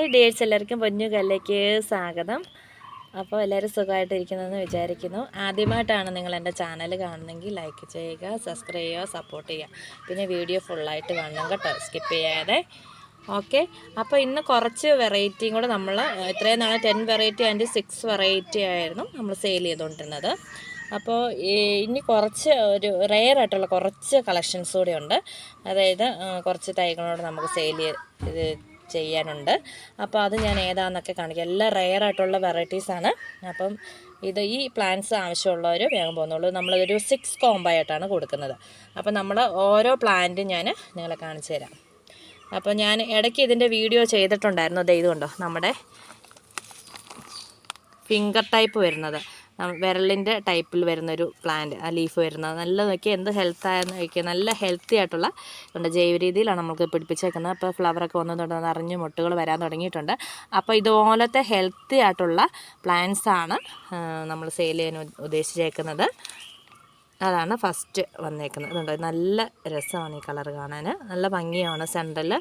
Hi dears എല്ലാവർക്കും പൊന്നു കല്ലേക്ക് സ്വാഗതം. അപ്പോൾ എല്ലാവരും സുഖമായിട്ടിരിക്കുന്നതെന്ന് വിചാരിക്കുന്നു. ആദ്യമായിട്ടാണ് നിങ്ങൾ എന്റെ ചാനൽ കാണുന്നെങ്കിൽ ലൈക്ക് ചെയ്യുക സബ്സ്ക്രൈബ് ചെയ്യുക സപ്പോർട്ട് ചെയ്യുക. പിന്നെ വീഡിയോ ഫുള്ളായിട്ട് കാണണം കേട്ടോ സ്കിപ്പ് ചെയ്യാതെ. ഓക്കെ അപ്പോൾ ഇന്ന് കുറച്ച് വെറൈറ്റിയും കൂടെ നമ്മൾ ഇത്രയും നാളെ ten variety and six variety ആയിരുന്നു നമ്മൾ സെയിൽ ചെയ്തുകൊണ്ടിരുന്നത്. അപ്പോൾ ഇനി കുറച്ച് ഒരു റെയർ ആയിട്ടുള്ള കുറച്ച് കളക്ഷൻസ് കൂടെ ഉണ്ട്. അതായത് കുറച്ച് തൈകളോട് നമുക്ക് സെയിൽ ചെയ്യാനുണ്ട്. അപ്പോൾ അത് ഞാൻ ഏതാണെന്നൊക്കെ കാണിക്കാം. എല്ലാം റെയർ ആയിട്ടുള്ള വെറൈറ്റീസാണ് അപ്പം ഇത് ഈ പ്ലാന്റ്സ് ആവശ്യമുള്ളവർ വേഗം പോകുന്നുള്ളൂ നമ്മളൊരു സിക്സ് കോംബോ ആയിട്ടാണ് കൊടുക്കുന്നത്. അപ്പോൾ നമ്മൾ ഓരോ പ്ലാന്റും ഞാൻ നിങ്ങളെ കാണിച്ചു തരാം. അപ്പോൾ ഞാൻ ഇടയ്ക്ക് ഇതിന്റെ വീഡിയോ ചെയ്തിട്ടുണ്ടായിരുന്നു. ഇതുകൊണ്ടോ നമ്മുടെ ഫിംഗർ ടൈപ്പ് വരുന്നത്. വിരലിന്റെ ടൈപ്പിൽ വരുന്ന ഒരു പ്ലാന്റ് ആ ലീഫ് വരുന്നത്. നല്ല നോക്കിയാൽ എന്ത് ഹെൽത്ത് ആയെന്ന് നോക്കിയാൽ നല്ല ഹെൽത്തി ആയിട്ടുള്ള ഉണ്ട് ജൈവ രീതിയിലാണ് നമുക്ക് പിടിപ്പിച്ചേക്കുന്നത്. അപ്പോൾ ഫ്ലവറൊക്കെ വന്നു നിറഞ്ഞ് മുട്ടുകൾ വരാൻ തുടങ്ങിയിട്ടുണ്ട്. അപ്പോൾ ഇതുപോലത്തെ ഹെൽത്തി ആയിട്ടുള്ള പ്ലാന്റ്സാണ് നമ്മൾ സെയിൽ ചെയ്യാൻ ഉദ്ദേശിച്ചേക്കുന്നത്. അതാണ് ഫസ്റ്റ് വന്നേക്കുന്നത്. അതുകൊണ്ട് നല്ല രസമാണ് ഈ കളർ കാണാൻ നല്ല ഭംഗിയാണ് സെന്ററിൽ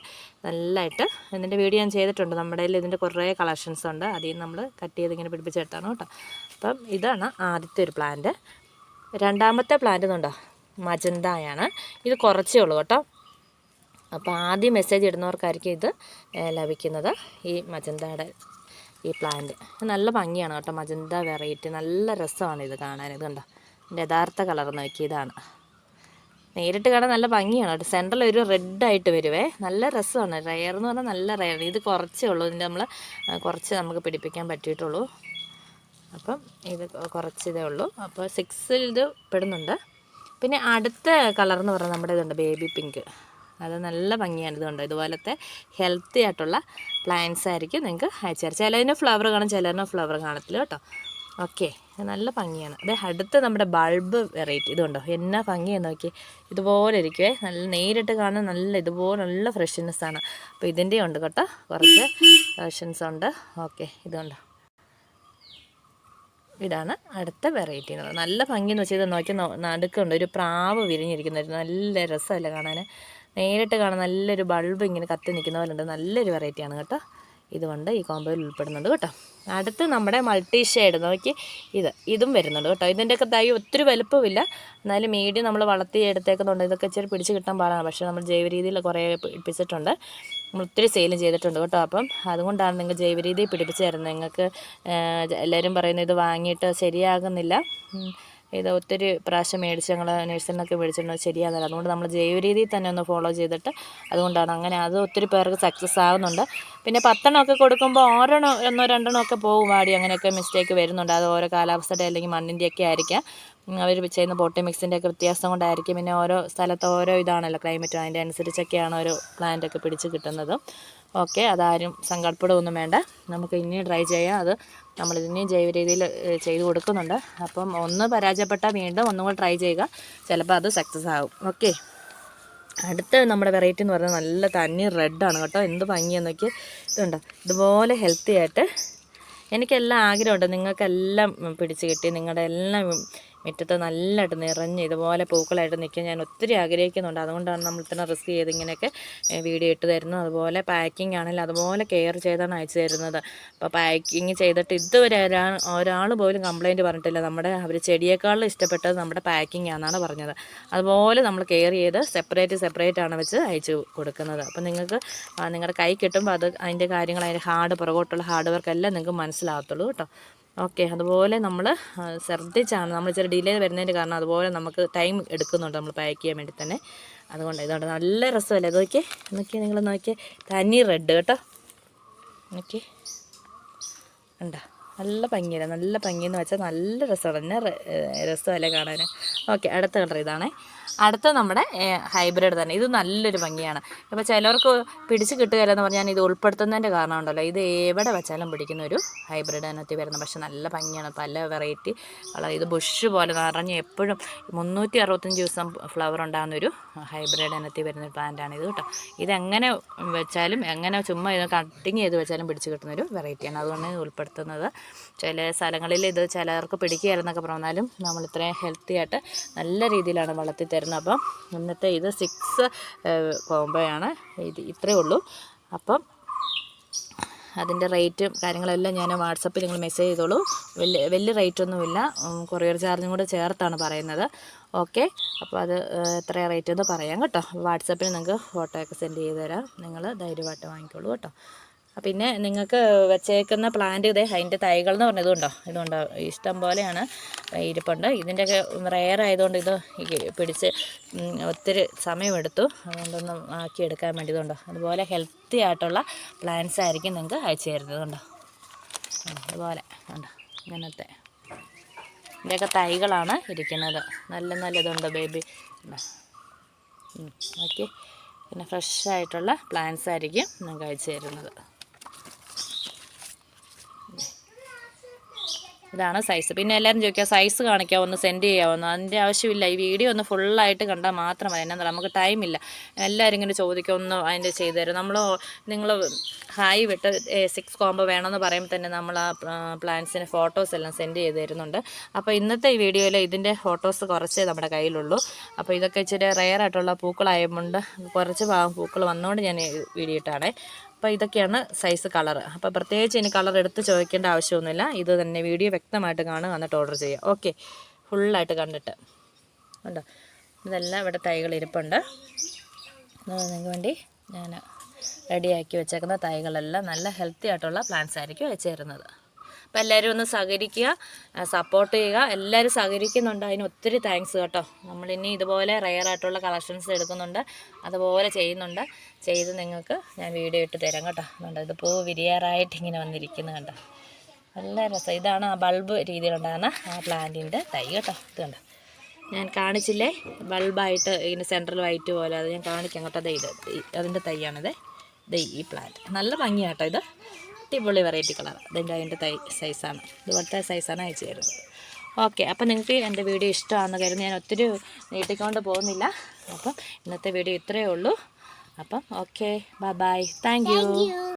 നല്ലതായിട്ട് ഇതിന്റെ വീഡിയോ ഞാൻ ചെയ്തിട്ടുണ്ട്. നമ്മുടെ കയ്യിൽ ഇതിന്റെ കുറേ കളക്ഷൻസ് ഉണ്ട്. അതിൽ നമ്മൾ കട്ട് ചെയ്ത് ഇങ്ങനെ പിടിപ്പിച്ചെടുത്താണ് കേട്ടോ. അപ്പം ഇതാണ് ആദ്യത്തെ ഒരു പ്ലാന്റ് രണ്ടാമത്തെ പ്ലാന്റ് എന്നുണ്ടോ മജന്തയാണ്. ഇത് കുറച്ചേ ഉള്ളൂ കേട്ടോ. അപ്പോൾ ആദ്യം മെസ്സേജ് ഇടുന്നവർക്കായിരിക്കും ഇത് ലഭിക്കുന്നത് ഈ മജന്തയുടെ ഈ പ്ലാന്റ് നല്ല ഭംഗിയാണ് കേട്ടോ. മജന്ത വെറൈറ്റി നല്ല രസമാണ് ഇത് കാണാൻ ഇത് കണ്ടോ. യഥാർത്ഥ കളർ നോക്കി ഇതാണ് നേരിട്ട് കാണാൻ നല്ല ഭംഗിയാണ് കേട്ടോ. സെന്ററിൽ ഒരു റെഡ് ആയിട്ട് വരുവേ. നല്ല രസമാണ്. റയർ എന്ന് പറഞ്ഞാൽ നല്ല റയർ ഇത് കുറച്ചേ ഉള്ളൂ. ഇതിന്റെ നമ്മൾ കുറച്ച് നമുക്ക് പിടിപ്പിക്കാൻ പറ്റിയിട്ടുള്ളൂ. അപ്പം ഇത് കുറച്ചിതേ ഉള്ളൂ. അപ്പോൾ സിക്സിൽ ഇത് പെടുന്നുണ്ട്. പിന്നെ അടുത്ത കളർ എന്ന് പറഞ്ഞാൽ നമ്മുടെ ഇതുണ്ട് ബേബി പിങ്ക് അത് നല്ല ഭംഗിയാണ് ഇതുണ്ട് ഇതുപോലത്തെ ഹെൽത്തി ആയിട്ടുള്ള പ്ലാന്റ്സ് ആയിരിക്കും നിങ്ങൾക്ക് അയച്ചു തരാം. ചിലതിന് ഫ്ലവർ കാണും ചിലതിന് ഫ്ലവർ കാണത്തില്ല കേട്ടോ. ഓക്കെ. നല്ല ഭംഗിയാണ്. അതെ അടുത്ത് നമ്മുടെ ബൾബ് വെറൈറ്റി. ഇതുണ്ടോ? എന്നാ ഭംഗിയാണ് നോക്കി ഇതുപോലെ ഇരിക്കുവേ. നല്ല നേരിട്ട് കാണാൻ നല്ല ഇതുപോലെ നല്ല ഫ്രഷ്നെസ് ആണ്. അപ്പോൾ ഇതിന്റെ ഉണ്ട് കേട്ടോ. കുറച്ച് കളക്ഷൻസ് ഉണ്ട്. ഓക്കെ ഇതുണ്ടോ? ഇതാണ് അടുത്ത വെറൈറ്റി എന്ന് പറയുന്നത്. നല്ല ഭംഗി എന്ന് വെച്ചാൽ ഇത് നോക്കി നടുക്കുണ്ട്. ഒരു പ്രാവ് വിരിഞ്ഞിരിക്കുന്ന. ഒരു നല്ല രസമല്ലേ കാണാൻ നേരിട്ട് കാണാൻ നല്ലൊരു ബൾബ് ഇങ്ങനെ കത്തി നിൽക്കുന്ന പോലെ ഉണ്ട്. നല്ലൊരു വെറൈറ്റിയാണ് കേട്ടോ. ഇതുകൊണ്ട് ഈ കോമ്പോയിൽ ഉൾപ്പെടുന്നുണ്ട് കേട്ടോ. അടുത്ത് നമ്മുടെ മൾട്ടി ഷെയ്ഡ് നോക്കി ഇത് ഇതും വരുന്നുണ്ട് കേട്ടോ. ഇതിന്റെയൊക്കെ തൈ ഒത്തിരി വലുപ്പമില്ല. എന്നാലും മീഡിയം നമ്മൾ വളർത്തി എടുത്തേക്കുന്നുണ്ട്. ഇതൊക്കെ ഇച്ചിരി പിടിച്ച് കിട്ടാൻ പാടാണ്. പക്ഷേ നമ്മൾ ജൈവ രീതിയിൽ കുറേ പിടിപ്പിച്ചിട്ടുണ്ട്. നമ്മൾ ഒത്തിരി സെയിലും ചെയ്തിട്ടുണ്ട് കേട്ടോ. അപ്പം അതുകൊണ്ടാണ് നിങ്ങൾ ജൈവ രീതിയിൽ പിടിപ്പിച്ച് തരുന്നത്. നിങ്ങൾക്ക് എല്ലാവരും പറയുന്നത് ഇത് വാങ്ങിയിട്ട് ശരിയാകുന്നില്ല. ഇത് ഒത്തിരി പ്രാവശ്യം മേടിച്ച് ഞങ്ങൾ നഴ്സറിനൊക്കെ മേടിച്ചിട്ടുണ്ട്. ശരിയാകുന്നില്ല അതുകൊണ്ട് നമ്മൾ ജൈവ രീതിയിൽ തന്നെ ഒന്ന് ഫോളോ ചെയ്തിട്ട് അതുകൊണ്ടാണ്. അങ്ങനെ അത് ഒത്തിരി പേർക്ക് സക്സസ് ആകുന്നുണ്ട് പിന്നെ പത്തെണ്ണമൊക്കെ കൊടുക്കുമ്പോൾ ഓരോ ഒന്നോ രണ്ടെണ്ണോ ഒക്കെ പോകും വാടി. അങ്ങനെയൊക്കെ മിസ്റ്റേക്ക് വരുന്നുണ്ട്. അത് ഓരോ കാലാവസ്ഥയുടെ അല്ലെങ്കിൽ മണ്ണിന്റെയൊക്കെ ആയിരിക്കാം. അവർ ചെയ്യുന്ന പോട്ടി മിക്സിന്റെ ഒക്കെ വ്യത്യാസം കൊണ്ടായിരിക്കും. പിന്നെ ഓരോ സ്ഥലത്ത് ഓരോ ഇതാണല്ലോ ക്ലൈമറ്റ് അതിന്റെ അനുസരിച്ചൊക്കെയാണ് ഓരോ പ്ലാന്റൊക്കെ പിടിച്ച് കിട്ടുന്നത്. ഓക്കെ അതാരും സങ്കടപ്പെടുകയൊന്നും വേണ്ട. നമുക്ക് ഇനിയും ട്രൈ ചെയ്യാം. അത് നമ്മൾ ഇനിയും ജൈവ രീതിയിൽ ചെയ്ത് കൊടുക്കുന്നുണ്ട്. അപ്പം ഒന്ന് പരാജയപ്പെട്ടാൽ വീണ്ടും ഒന്നും കൂടെ ട്രൈ ചെയ്യുക. ചിലപ്പോൾ അത് സക്സസ് ആകും ഓക്കെ. അടുത്ത നമ്മുടെ വെറൈറ്റി എന്ന് പറയുന്നത് നല്ല തന്നി റെഡാണ് കേട്ടോ. എന്ത് ഭംഗിയെന്നൊക്കെ ഇതുണ്ട്? ഇതുപോലെ ഹെൽത്തി ആയിട്ട് എനിക്കെല്ലാം ആഗ്രഹമുണ്ട്. നിങ്ങൾക്കെല്ലാം പിടിച്ച് കിട്ടി. നിങ്ങളുടെ എല്ലാം മുറ്റത്ത് നല്ലതായിട്ട് നിറഞ്ഞ് ഇതുപോലെ പൂക്കളായിട്ട് നിൽക്കാൻ ഞാൻ ഒത്തിരി ആഗ്രഹിക്കുന്നുണ്ട്. അതുകൊണ്ടാണ് നമ്മൾ ഇത്ര റിസ്ക് ചെയ്ത് ഇങ്ങനെയൊക്കെ വീഡിയോ ഇട്ട് തരുന്നത്. അതുപോലെ പാക്കിംഗ് ആണെങ്കിലും അതുപോലെ കെയർ ചെയ്താണ് അയച്ചു തരുന്നത്. അപ്പോൾ പാക്കിങ് ചെയ്തിട്ട് ഇതുവരെ ഒരാൾ പോലും കംപ്ലയിന്റ് പറഞ്ഞിട്ടില്ല. നമ്മുടെ അവർ ചെടിയേക്കാളും ഇഷ്ടപ്പെട്ടത് നമ്മുടെ പാക്കിംഗ് ആണെന്നാണ് പറഞ്ഞത്. അതുപോലെ നമ്മൾ കെയർ ചെയ്ത് സെപ്പറേറ്റ് സെപ്പറേറ്റ് ആണ് വെച്ച് അയച്ചു കൊടുക്കുന്നത്. അപ്പോൾ നിങ്ങൾക്ക് നിങ്ങളുടെ കൈ കിട്ടുമ്പോൾ അത് അതിന്റെ കാര്യങ്ങൾ അതിന്റെ ഹാർഡ് പുറകോട്ടുള്ള ഹാർഡ് വർക്ക് എല്ലാം നിങ്ങൾക്ക് മനസ്സിലാകത്തുള്ളൂ കേട്ടോ. ഓക്കെ അതുപോലെ നമ്മൾ ശ്രദ്ധിച്ചാണ് നമ്മൾ ഇച്ചിരി ഡിലേ വരുന്നതിന്റെ കാരണം അതുപോലെ നമുക്ക് ടൈം എടുക്കുന്നുണ്ട് നമ്മൾ പാക്ക് ചെയ്യാൻ വേണ്ടി തന്നെ. അതുകൊണ്ട് ഇതുകൊണ്ട് നല്ല രസമല്ലേ? നോക്കിയേ നോക്കിയേ നിങ്ങൾ നോക്കിയേ. തനി റെഡ് കേട്ടോ. നോക്കി ഉണ്ടോ? നല്ല ഭംഗിയല്ലേ നല്ല ഭംഗിയെന്ന് വെച്ചാൽ നല്ല രസമാണ് തന്നെ രസമല്ലേ കാണാൻ ഓക്കെ അടുത്ത കളർ ഇതാണേ. അടുത്ത നമ്മുടെ ഹൈബ്രിഡ് തന്നെ. ഇത് നല്ലൊരു ഭംഗിയാണ്. ഇപ്പോൾ ചിലർക്ക് പിടിച്ച് കിട്ടുകയില്ല എന്ന് പറഞ്ഞാൽ ഇത് ഉൾപ്പെടുത്തുന്നതിന്റെ കാരണം ഉണ്ടല്ലോ ഇത് എവിടെ വെച്ചാലും പിടിക്കുന്ന ഒരു ഹൈബ്രിഡ് അതിനകത്ത് വരുന്നത്. പക്ഷേ നല്ല ഭംഗിയാണ്. പല വെറൈറ്റി കളർ. ഇത് ബുഷ് പോലെ നിറഞ്ഞ് എപ്പോഴും മുന്നൂറ്റി അറുപത്തഞ്ച് ദിവസം ഫ്ലവർ ഉണ്ടാകുന്നൊരു ഹൈബ്രിഡ് അതിനകത്ത് വരുന്ന പ്ലാന്റാണ് ഇത് കേട്ടോ. ഇതെങ്ങനെ വെച്ചാലും എങ്ങനെ ചുമ്മാ ഇത് കട്ടിങ് ചെയ്ത് വെച്ചാലും പിടിച്ച് കിട്ടുന്നൊരു വെറൈറ്റിയാണ്. അതുകൊണ്ട് ഉൾപ്പെടുത്തുന്നത്. ചില സ്ഥലങ്ങളിൽ ഇത് ചിലർക്ക് പിടിക്കുകയായിരുന്നൊക്കെ പറഞ്ഞാലും നമ്മൾ ഇത്രയും ഹെൽത്തി ആയിട്ട് നല്ല രീതിയിലാണ് വളർത്തി തരുന്നത്. അപ്പം ഇന്നത്തെ ഇത് സിക്സ് കോംബോയാണ് ഇത് ഇത്രയേ ഉള്ളൂ. അപ്പം അതിന്റെ റേറ്റും കാര്യങ്ങളെല്ലാം ഞാൻ വാട്സപ്പിൽ നിങ്ങൾ മെസ്സേജ് ചെയ്തോളൂ. വലിയ വലിയ റേറ്റൊന്നുമില്ല കൊറിയർ ചാർജും കൂടെ ചേർത്താണ് പറയുന്നത്. ഓക്കെ അപ്പോൾ അത് എത്ര റേറ്റ് എന്ന് പറയാം കേട്ടോ. വാട്സപ്പിൽ നിങ്ങൾക്ക് ഫോട്ടോ ഒക്കെ സെൻഡ് ചെയ്ത് തരാം. നിങ്ങൾ ധൈര്യമായിട്ട് വാങ്ങിക്കോളൂ കേട്ടോ. പിന്നെ നിങ്ങൾക്ക് വെച്ചേക്കുന്ന പ്ലാന്റ് ഇതേ അതിന്റെ തൈകൾ എന്ന് പറഞ്ഞത് ഉണ്ടോ ഇതുണ്ടോ ഇഷ്ടം പോലെയാണ് ഇരിപ്പുണ്ട്. ഇതിന്റെയൊക്കെ റെയർ ആയതുകൊണ്ട് ഇത് പിടിച്ച് ഒത്തിരി സമയമെടുത്തു. അതുകൊണ്ടൊന്ന് ആക്കിയെടുക്കാൻ വേണ്ടി ഇതുണ്ടോ? അതുപോലെ ഹെൽത്തി ആയിട്ടുള്ള പ്ലാന്റ്സ് ആയിരിക്കും നിങ്ങൾക്ക് അയച്ചു തരുന്നത് ഉണ്ടോ അതുപോലെ ഉണ്ടോ ഇങ്ങനത്തെ. ഇതിന്റെയൊക്കെ തൈകളാണ് ഇരിക്കുന്നത്. നല്ല നല്ലതുണ്ട് ബേബി ഓക്കെ പിന്നെ ഫ്രഷ് ആയിട്ടുള്ള പ്ലാന്റ്സ് ആയിരിക്കും നിങ്ങൾക്ക് അയച്ചു തരുന്നത്. ഇതാണ് സൈസ് പിന്നെ എല്ലാവരും ചോദിക്കുക സൈസ് കാണിക്കാമോ ഒന്ന് സെൻഡ് ചെയ്യാമോ അതിന്റെ ആവശ്യമില്ല. ഈ വീഡിയോ ഒന്ന് ഫുള്ളായിട്ട് കണ്ടാൽ മാത്രം മതി. എന്നാ നമുക്ക് ടൈമില്ല എല്ലാവരും ഇങ്ങനെ ചോദിക്കുക ഒന്ന് അതിന്റെ ചെയ്തു തരും. നമ്മൾ നിങ്ങൾ ഹായ് വിട്ട് സിക്സ് കോംബോ വേണമെന്ന് പറയുമ്പോൾ തന്നെ നമ്മൾ ആ പ്ലാൻസിന് ഫോട്ടോസ് എല്ലാം സെൻഡ് ചെയ്ത് തരുന്നുണ്ട്. അപ്പോൾ ഇന്നത്തെ ഈ വീഡിയോയിൽ ഇതിന്റെ ഫോട്ടോസ് കുറച്ചേ നമ്മുടെ കയ്യിലുള്ളൂ. അപ്പോൾ ഇതൊക്കെ ഇച്ചിരി റെയർ ആയിട്ടുള്ള പൂക്കളായതുകൊണ്ട് കുറച്ച് പൂക്കൾ വന്നുകൊണ്ട് ഞാൻ വീഡിയോ ഇട്ടാണേ. അപ്പോൾ ഇതൊക്കെയാണ് സൈസ് കളർ അപ്പോൾ പ്രത്യേകിച്ച് ഇനി കളർ എടുത്ത് ചോദിക്കേണ്ട ആവശ്യമൊന്നുമില്ല. ഇത് തന്നെ വീഡിയോ വ്യക്തമായിട്ട് കാണുക എന്നിട്ട് ഓർഡർ ചെയ്യുക. ഓക്കെ ഫുള്ളായിട്ട് കണ്ടിട്ട്. ഉണ്ടോ ഇതെല്ലാം ഇവിടെ തൈകൾ ഇരിപ്പുണ്ട്. നിങ്ങൾക്ക് വേണ്ടി ഞാൻ റെഡിയാക്കി വെച്ചേക്കുന്ന തൈകളെല്ലാം നല്ല ഹെൽത്തി ആയിട്ടുള്ള പ്ലാന്റ്സ് ആയിരിക്കും അയച്ചു തരുന്നത് അപ്പോൾ എല്ലാവരും ഒന്ന് സഹകരിക്കുക സപ്പോർട്ട് ചെയ്യുക. എല്ലാവരും സഹകരിക്കുന്നുണ്ട്. അതിന് ഒത്തിരി താങ്ക്സ് കേട്ടോ. നമ്മളിനി ഇതുപോലെ റെയർ ആയിട്ടുള്ള കളക്ഷൻസ് എടുക്കുന്നുണ്ട്. അതുപോലെ ചെയ്യുന്നുണ്ട്. ചെയ്ത് നിങ്ങൾക്ക് ഞാൻ വീഡിയോ ഇട്ട് തരാം കേട്ടോ. അതുകൊണ്ട് ഇത് പൂ വിരിയാറായിട്ട് ഇങ്ങനെ വന്നിരിക്കുന്നത് കണ്ടോ. നല്ല രസം. ഇതാണ് ആ ബൾബ് രീതിയിലുണ്ടാകുന്ന ആ പ്ലാന്റിന്റെ തൈ കേട്ടോ. ഇത് കണ്ടോ ഞാൻ കാണിച്ചില്ലേ? ബൾബായിട്ട് ഇതിന്റെ സെൻട്രൽ വൈറ്റ് പോലെ. അത് ഞാൻ കാണിക്കാം കേട്ടോ. ദേ ഇത്. അതിന്റെ തൈയാണിത്. ദേ ഈ പ്ലാന്റ് നല്ല ഭംഗിയാട്ടോ ഇത്. അടിപൊളി വെറൈറ്റി കളർ ഇതിന്റെ അതിന്റെ തൈ സൈസാണ് ഇതുപോലത്തെ സൈസാണ് അയച്ചു തരുന്നത് ഓക്കെ അപ്പം നിങ്ങൾക്ക് എന്റെ വീഡിയോ ഇഷ്ടമാണെന്ന് കരുതി ഞാൻ ഒത്തിരി നീട്ടിക്കൊണ്ട് പോകുന്നില്ല. അപ്പം ഇന്നത്തെ വീഡിയോ ഇത്രയേ ഉള്ളൂ. അപ്പം ഓക്കെ ബൈ ബൈ താങ്ക്